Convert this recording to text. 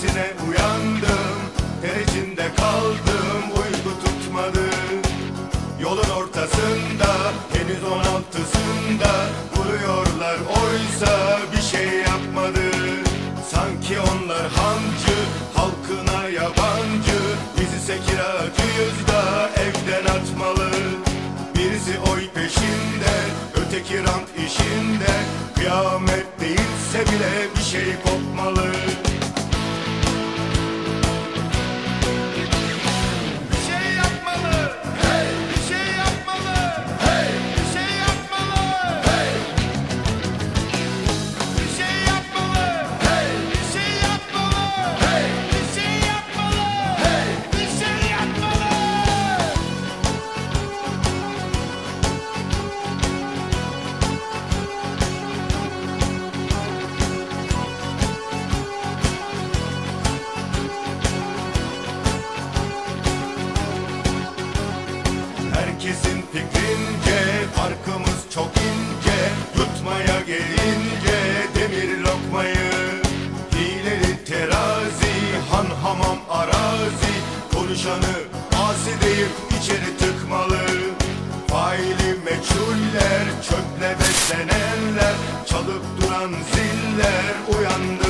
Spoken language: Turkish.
sesine uyandım. Ter içinde kaldım uyku tutmadı. Yolun ortasında henüz on altısında Vuruyorlar. Oysa bir şey yapmadı. Sanki onlar hancı halkına yabancı. Bizi sekiratıyız da evden atmalı. Birisi oy peşinde öteki rant işinde. Kıyamet değilse bile bir şey kopmalı çok ince Yutmaya gelince demir lokmayı Hileli terazi han hamam arazi Konuşanı asi deyip içeri tıkmalı. Faili meçhuller çöple beslenenler Çalıp duran ziller uyandı